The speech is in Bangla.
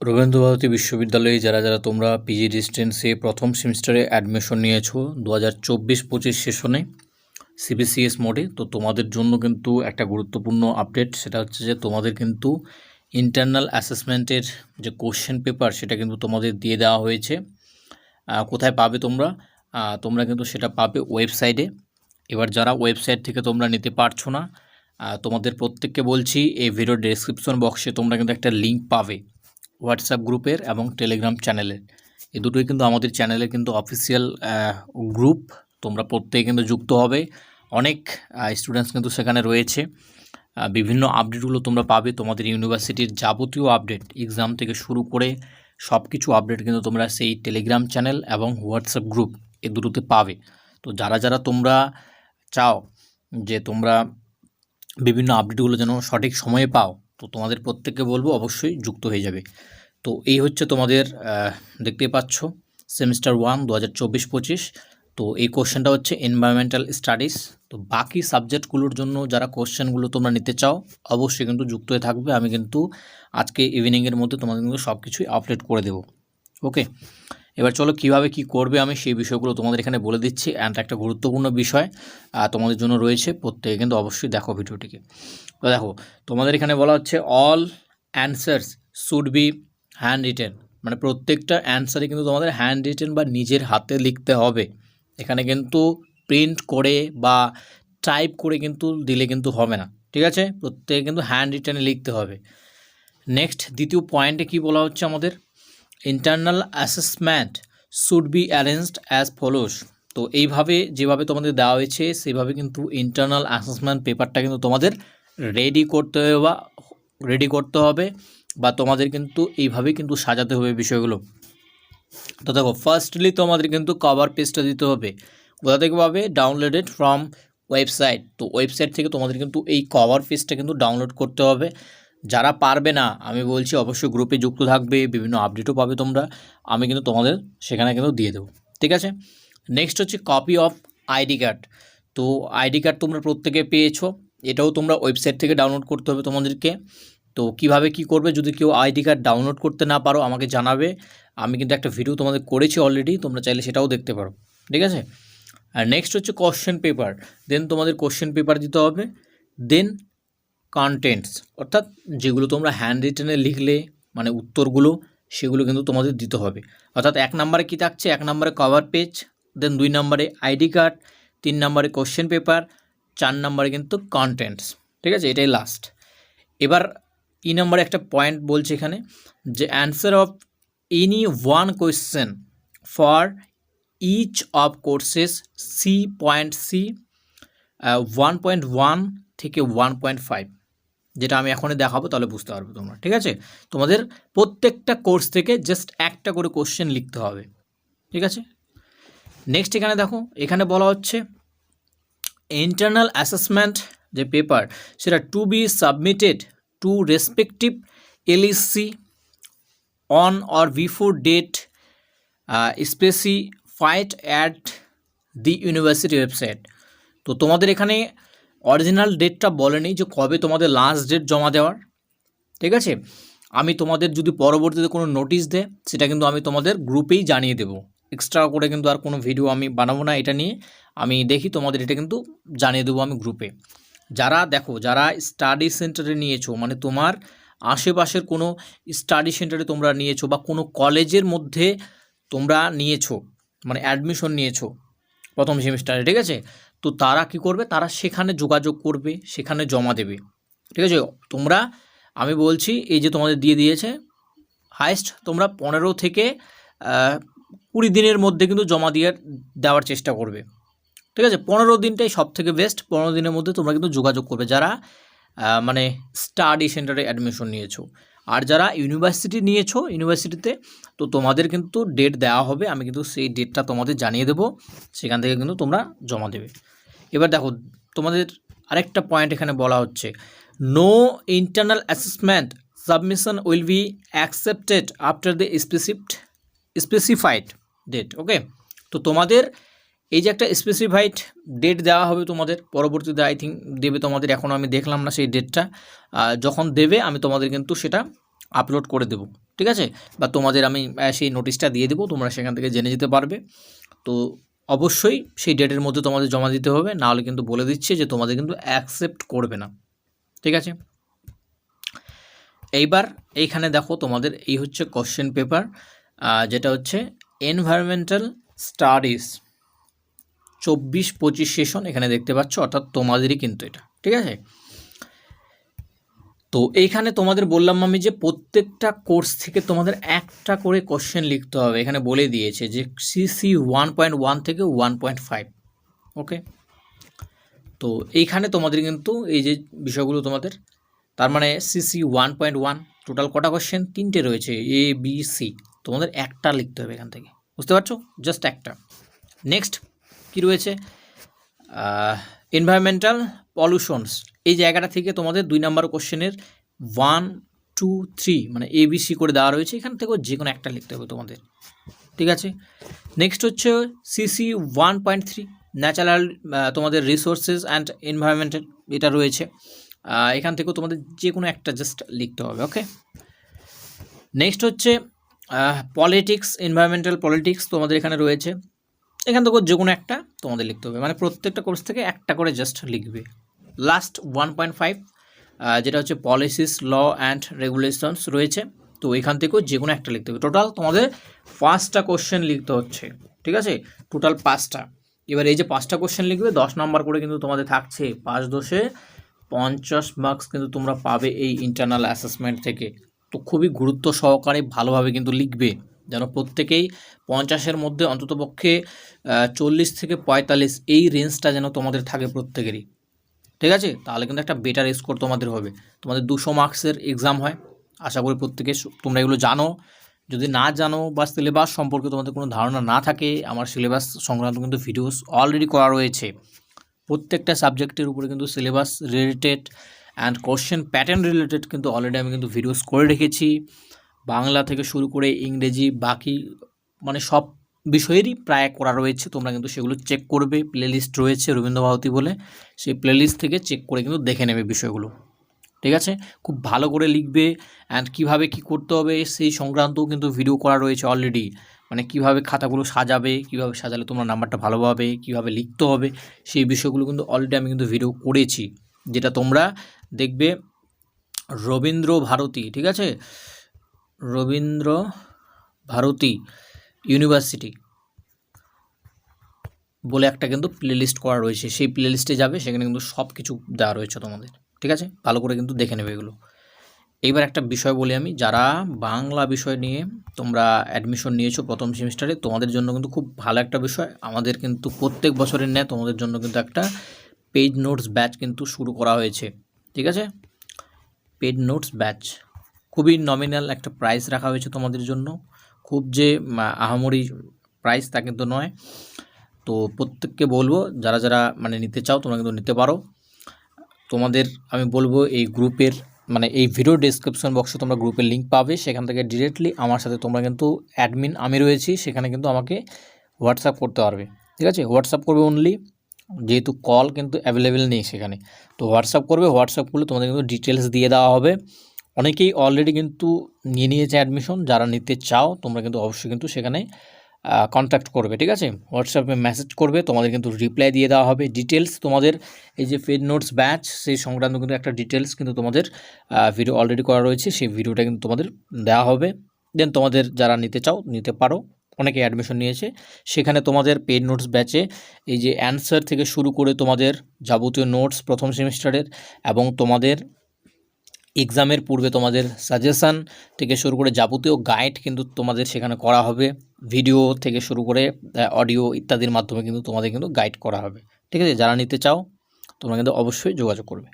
রবীন্দ্রভারতী বিশ্ববিদ্যালয়ে যারা যারা তোমরা পিজি ডিস্টেন্সে প্রথম সেমিস্টারে অ্যাডমিশন নিয়েছো দু হাজার চব্বিশ পঁচিশ সেশনে সিবিসিএস মোডে তো তোমাদের জন্য কিন্তু একটা গুরুত্বপূর্ণ আপডেট সেটা হচ্ছে যে তোমাদের কিন্তু ইন্টারনাল অ্যাসেসমেন্টের যে কোশ্চেন পেপার সেটা কিন্তু তোমাদের দিয়ে দেওয়া হয়েছে। কোথায় পাবে তোমরা? তোমরা কিন্তু সেটা পাবে ওয়েবসাইটে এবার যারা ওয়েবসাইট থেকে তোমরা নিতে পারছ না তোমাদের প্রত্যেককে বলছি, এই ভিডিও ডেসক্রিপশন বক্সে তোমরা কিন্তু একটা লিঙ্ক পাবে। হোয়াটসঅ্যাপ গ্রুপের এবং টেলিগ্রাম চ্যানেলের এই দুটোই কিন্তু আমাদের চ্যানেলের কিন্তু অফিসিয়াল গ্রুপ তোমরা প্রত্যেকে কিন্তু যুক্ত হবে। অনেক স্টুডেন্টস কিন্তু সেখানে রয়েছে। বিভিন্ন আপডেটগুলো তোমরা পাবে। তোমাদের ইউনিভার্সিটির যাবতীয় আপডেট এক্সাম থেকে শুরু করে সব কিছু আপডেট কিন্তু তোমরা সেই টেলিগ্রাম চ্যানেল এবং হোয়াটসঅ্যাপ গ্রুপ এই দুটোতে পাবে। তো যারা যারা তোমরা চাও যে তোমরা বিভিন্ন আপডেটগুলো যেন সঠিক সময়ে পাও তো তোমাদের প্রত্যেককে বলব অবশ্যই যুক্ত হয়ে যাবে। তো এই হচ্ছে তোমাদের আহ, দেখতেই পাচ্ছ সেমিস্টার ওয়ান দু হাজার চব্বিশ পঁচিশ। তো এই কোশ্চেনটা হচ্ছে এনভায়রনমেন্টাল স্টাডিজ তো বাকি সাবজেক্টগুলোর জন্য যারা কোশ্চেনগুলো তোমরা নিতে চাও অবশ্যই কিন্তু যুক্ত হয়ে থাকবে। আমি কিন্তু আজকে ইভিনিংয়ের মধ্যে তোমাদের কিন্তু সব কিছুই আপডেট করে দেবো। ওকে এবার চলো কীভাবে কি করবে আমি সেই বিষয়গুলো তোমাদের এখানে বলে দিচ্ছি। অ্যান্ড একটা গুরুত্বপূর্ণ বিষয় তোমাদের জন্য রয়েছে প্রত্যেকে কিন্তু অবশ্যই দেখো ভিডিওটিকে। তো দেখো, তোমাদের এখানে বলা হচ্ছে all answers should be handwritten মানে প্রত্যেকটা অ্যান্সারে কিন্তু তোমাদের হ্যান্ড রিটেন বা নিজের হাতে লিখতে হবে। এখানে কিন্তু প্রিন্ট করে বা টাইপ করে কিন্তু দিলে কিন্তু হবে না। ঠিক আছে? প্রত্যেকে কিন্তু হ্যান্ড রিটেনে লিখতে হবে। নেক্সট দ্বিতীয় পয়েন্টে কি বলা হচ্ছে আমাদের? Internal assessment should be arranged as follows তো এইভাবে যেভাবে তোমাদের দেওয়া হয়েছে সেভাবে কিন্তু ইন্টারনাল অ্যাসেসমেন্ট পেপারটা কিন্তু তোমাদের রেডি করতে হবে বা রেডি করতে হবে বা তোমাদের কিন্তু এইভাবেই কিন্তু সাজাতে হবে বিষয়গুলো। তো দেখো ফার্স্টলি তোমাদের কিন্তু কভার পেজটা দিতে হবে। কোথা থেকে পাবে? ডাউনলোডেড ফ্রম ওয়েবসাইট তো ওয়েবসাইট থেকে তোমাদের কিন্তু এই কভার পেজটা কিন্তু ডাউনলোড করতে হবে। যারা পারবে না, আমি বলছি অবশ্যই গ্রুপে যুক্ত থাকবে, বিভিন্ন আপডেটও পাবে তোমরা। আমি কিন্তু তোমাদের সেখানে কিন্তু দিয়ে দেবো। ঠিক আছে? নেক্সট হচ্ছে কপি অফ আইডি কার্ড তো আইডি কার্ড তোমরা প্রত্যেকে পেয়েছ। এটাও তোমরা ওয়েবসাইট থেকে ডাউনলোড করতে হবে তোমাদেরকে। তো কীভাবে কি করবে যদি কেউ আইডি কার্ড ডাউনলোড করতে না পারো, আমাকে জানাবে। আমি কিন্তু একটা ভিডিও তোমাদের করেছি অলরেডি তোমরা চাইলে সেটাও দেখতে পারো। ঠিক আছে? আর নেক্সট হচ্ছে কোশ্চেন পেপার দেন তোমাদের কোশ্চেন পেপার দিতে হবে। দেন কন্টেন্টস অর্থাৎ যেগুলো তোমরা হ্যান্ড রিটেনে লিখলে মানে উত্তরগুলো, সেগুলো কিন্তু তোমাদের দিতে হবে। অর্থাৎ এক নম্বরে কী থাকছে? এক নম্বরে কভার পেজ দেন দুই নম্বরে আইডি কার্ড তিন নম্বরে কোশ্চেন পেপার চার নম্বরে কিন্তু কন্টেন্টস ঠিক আছে? এটাই লাস্ট এবার ই নম্বরে একটা পয়েন্ট বলছে এখানে, যে answer of any one question for each of courses C point C one point one থেকে ওয়ান পয়েন্ট ফাইভ যেটা আমি এখনই দেখাবো, তাহলে বুঝতে পারবে তোমরা, ঠিক আছে? তোমাদের প্রত্যেকটা কোর্স থেকে জাস্ট একটা করে কোশ্চেন লিখতে হবে, ঠিক আছে? নেক্সট এখানে দেখো, এখানে বলা হচ্ছে ইন্টারনাল অ্যাসেসমেন্ট যে পেপার সেটা to be submitted to respective LEC on or before date specified at the university website তো তোমাদের এখানে অরিজিনাল ডেটটা বলেনি যে কবে তোমাদের লাস্ট ডেট জমা দেওয়ার। ঠিক আছে? আমি তোমাদের যদি পরবর্তীতে কোনো নোটিশ দেয়, সেটা কিন্তু আমি তোমাদের গ্রুপেই জানিয়ে দেবো। এক্সট্রা করে কিন্তু আর কোনো ভিডিও আমি বানাবো না এটা নিয়ে। আমি দেখি তোমাদের এটা কিন্তু জানিয়ে দেবো আমি গ্রুপে যারা দেখো, যারা স্টাডি সেন্টারে নিয়েছো মানে তোমার আশেপাশের কোনো স্টাডি সেন্টারে তোমরা নিয়েছো বা কোনো কলেজের মধ্যে তোমরা নিয়েছো মানে অ্যাডমিশন নিয়েছো প্রথম সেমিস্টারে ঠিক আছে? তো তারা কি করবে? তারা সেখানে যোগাযোগ করবে, সেখানে জমা দেবে। ঠিক আছে? তোমরা, আমি বলছি, এই যে তোমাদের দিয়ে দিয়েছে হায়েস্ট তোমরা পনেরো থেকে কুড়ি দিনের মধ্যে কিন্তু জমা দিয়ে দেওয়ার চেষ্টা করবে। ঠিক আছে? পনেরো দিনটাই সব থেকে বেস্ট পনেরো দিনের মধ্যে তোমরা কিন্তু যোগাযোগ করবে। যারা মানে স্টাডি সেন্টারে অ্যাডমিশন নিয়েছো। আর যারা ইউনিভার্সিটি নিয়েছো ইউনিভার্সিটিতে তো তোমাদের কিন্তু ডেট দেওয়া হবে। আমি কিন্তু সেই ডেটটা তোমাদের জানিয়ে দেবো। সেখান থেকে কিন্তু তোমরা জমা দেবে। এবার দেখো, তোমাদের আরেকটা পয়েন্ট এখানে বলা হচ্ছে। No internal assessment submission will be accepted after the specified specified date okay তো তোমাদের এই যে একটা স্পেসিফাইড ডেট দেওয়া হবে তোমাদের, পরবর্তীতে আই থিঙ্ক দেবে তোমাদের এখনও আমি দেখলাম না সেই ডেটটা যখন দেবে, আমি তোমাদের কিন্তু সেটা আপলোড করে দেবো, ঠিক আছে? বা তোমাদের আমি সেই নোটিশটা দিয়ে দেবো, তোমরা সেখান থেকে জেনে যেতে পারবে। তো অবশ্যই সেই ডেটের মধ্যে তোমাদের জমা দিতে হবে, নাহলে কিন্তু বলে দিচ্ছে যে তোমাদের কিন্তু অ্যাকসেপ্ট করবে না, ঠিক আছে? এইবার এইখানে দেখো তোমাদের, এই হচ্ছে কোশ্চেন পেপার যেটা হচ্ছে এনভায়রনমেন্টাল স্টাডিজ চব্বিশ পঁচিশ সেশন এখানে দেখতে পাচ্ছ, অর্থাৎ তোমাদেরই কিন্তু এটা, ঠিক আছে? তো এইখানে তোমাদের বললাম আমি যে প্রত্যেকটা কোর্স থেকে তোমাদের একটা করে কোশ্চেন লিখতে হবে। এখানে বলে দিয়েছে যে সিসি ওয়ান পয়েন্ট ওয়ান থেকে ওয়ান পয়েন্ট ফাইভ ওকে তো এইখানে তোমাদের কিন্তু এই যে বিষয়গুলো তোমাদের, তার মানে CC one point one total কটা কোশ্চেন তিনটে রয়েছে এ বি সি তোমাদের একটা লিখতে হবে এখান থেকে, বুঝতে পারছ? জাস্ট একটা। নেক্সট কি রয়েছে? এনভায়রনমেন্টাল পলিউশনস এই জায়গাটা থেকে তোমাদের দুই নাম্বার কোশ্চেনের ওয়ান টু থ্রি মানে এবিসি করে দেওয়া রয়েছে। এখান থেকেও যে কোনো একটা লিখতে হবে তোমাদের। ঠিক আছে? নেক্সট হচ্ছে CC one point three natural তোমাদের রিসোর্সেস অ্যান্ড এনভায়রনমেন্টাল এটা রয়েছে। এখান থেকেও তোমাদের যে কোনো একটা জাস্ট লিখতে হবে ওকে নেক্সট হচ্ছে পলিটিক্স এনভায়রনমেন্টাল পলিটিক্স তোমাদের এখানে রয়েছে। এখান থেকে যে কোনো একটা তোমাদের লিখতে হবে। মানে প্রত্যেকটা কোর্স থেকে একটা করে জাস্ট লিখবে। লাস্ট ওয়ান পয়েন্ট ফাইভ যেটা হচ্ছে পলিসিস ল অ্যান্ড রেগুলেশনস রয়েছে। তো এখান থেকেও যে কোনো একটা লিখতে হবে। টোটাল তোমাদের পাঁচটা কোশ্চেন লিখতে হচ্ছে। ঠিক আছে? টোটাল পাঁচটা। এবার এই যে পাঁচটা কোশ্চেন লিখবে, দশ নম্বর করে কিন্তু তোমাদের থাকছে। পাঁচ দশে পঞ্চাশ মার্কস কিন্তু তোমরা পাবে এই ইন্টারনাল অ্যাসেসমেন্ট থেকে। তো খুবই গুরুত্ব সহকারে ভালোভাবে কিন্তু লিখবে। যেন প্রত্যেকেই পঞ্চাশের মধ্যে অন্ততপক্ষে চল্লিশ থেকে পঁয়তাল্লিশ এই রেঞ্জটা যেন তোমাদের থাকে প্রত্যেকেরই। ঠিক আছে? তাহলে কিন্তু একটা বেটার স্কোর তোমাদের হবে। তোমাদের দুশো মার্কসের এক্সাম হয়। আশা করি প্রত্যেকে তোমরা এগুলো জানো। যদি না জানো বা সিলেবাস সম্পর্কে তোমাদের কোনো ধারণা না থাকে, আমার সিলেবাস সংক্রান্ত কিন্তু ভিডিওস অলরেডি করা রয়েছে। প্রত্যেকটা সাবজেক্টের উপরে কিন্তু syllabus related and question pattern related কিন্তু অলরেডি আমি কিন্তু ভিডিওস করে রেখেছি। বাংলা থেকে শুরু করে ইংরেজি বাকি মানে সব বিষয়েরই প্রায় করা রয়েছে। তোমরা কিন্তু সেগুলো চেক করবে। প্লেলিস্ট রয়েছে রবীন্দ্র ভারতী বলে। সেই প্লেলিস্ট থেকে চেক করে কিন্তু দেখে নেবে বিষয়গুলো। ঠিক আছে? খুব ভালো করে লিখবে অ্যান্ড কীভাবে কি করতে হবে সেই সংক্রান্তও কিন্তু ভিডিও করা রয়েছে অলরেডি মানে কীভাবে খাতাগুলো সাজাবে, কীভাবে সাজালে তোমরা নাম্বারটা ভালো পাবে, কীভাবে লিখতে হবে, সেই বিষয়গুলো কিন্তু অলরেডি আমি কিন্তু ভিডিও করেছি। যেটা তোমরা দেখবে রবীন্দ্র ভারতী, ঠিক আছে? রবীন্দ্র ভারতী ইউনিভার্সিটি বলে একটা কিন্তু প্লেলিস্ট করা রয়েছে। সেই প্লেলিস্টে যাবে, সেখানে কিন্তু সব কিছু দেওয়া রয়েছে তোমাদের। ঠিক আছে? ভালো করে কিন্তু দেখে নেবে এগুলো। এইবার একটা বিষয় বলি আমি, যারা বাংলা বিষয় নিয়ে তোমরা অ্যাডমিশন নিয়েছো প্রথম সেমিস্টারে তোমাদের জন্য কিন্তু খুব ভালো একটা বিষয়। আমাদের কিন্তু প্রত্যেক বছরের ন্যায় তোমাদের জন্য কিন্তু একটা পেজ নোটস ব্যাচ কিন্তু শুরু করা হয়েছে। ঠিক আছে? পেড নোটস ব্যাচ খুবই নমিনাল একটা প্রাইস রাখা হয়েছে তোমাদের জন্য। খুব যে আহামরি প্রাইস তা কিন্তু নয়। তো প্রত্যেককে বলব, যারা যারা মানে নিতে চাও, তোমরা কিন্তু নিতে পারো। তোমাদের, আমি বলব এই গ্রুপের মানে এই ভিডিও ডিসক্রিপশন বক্সে তোমরা গ্রুপের লিঙ্ক পাবে। সেখান থেকে ডিরেক্টলি আমার সাথে তোমরা কিন্তু অ্যাডমিন আমি রয়েছি। সেখানে কিন্তু আমাকে হোয়াটসঅ্যাপ করতে পারবে। ঠিক আছে? হোয়াটসঅ্যাপ করবে অনলি যেহেতু কল কিন্তু অ্যাভেলেবেল নেই সেখানে। তো হোয়াটসঅ্যাপ করবে। হোয়াটসঅ্যাপ করলে তোমাদের কিন্তু ডিটেলস দিয়ে দেওয়া হবে। অনেকেই অলরেডি কিন্তু নিয়ে নিয়েছে অ্যাডমিশন যারা নিতে চাও, তোমরা কিন্তু অবশ্যই কিন্তু সেখানে কন্ট্যাক্ট করবে, ঠিক আছে? হোয়াটসঅ্যাপে মেসেজ করবে, তোমাদের কিন্তু রিপ্লাই দিয়ে দেওয়া হবে। ডিটেলস তোমাদের, এই যে ফেড নোটস ব্যাচ সেই সংক্রান্ত কিন্তু একটা ডিটেলস কিন্তু তোমাদের ভিডিও অলরেডি করা রয়েছে, সেই ভিডিওটা কিন্তু তোমাদের দেওয়া হবে। দেন তোমাদের যারা নিতে চাও, নিতে পারো। অনেকে অ্যাডমিশন নিয়েছে। সেখানে তোমাদের পেড নোটস ব্যাচে এই যে অ্যান্সার থেকে শুরু করে তোমাদের যাবতীয় নোটস প্রথম সেমিস্টারের এবং তোমাদের এক্সামের পূর্বে তোমাদের সাজেশান থেকে শুরু করে যাবতীয় গাইড কিন্তু তোমাদের সেখানে করা হবে। ভিডিও থেকে শুরু করে অডিও ইত্যাদির মাধ্যমে কিন্তু তোমাদের কিন্তু গাইড করা হবে। ঠিক আছে? যারা নিতে চাও, তোমরা কিন্তু অবশ্যই যোগাযোগ করবে।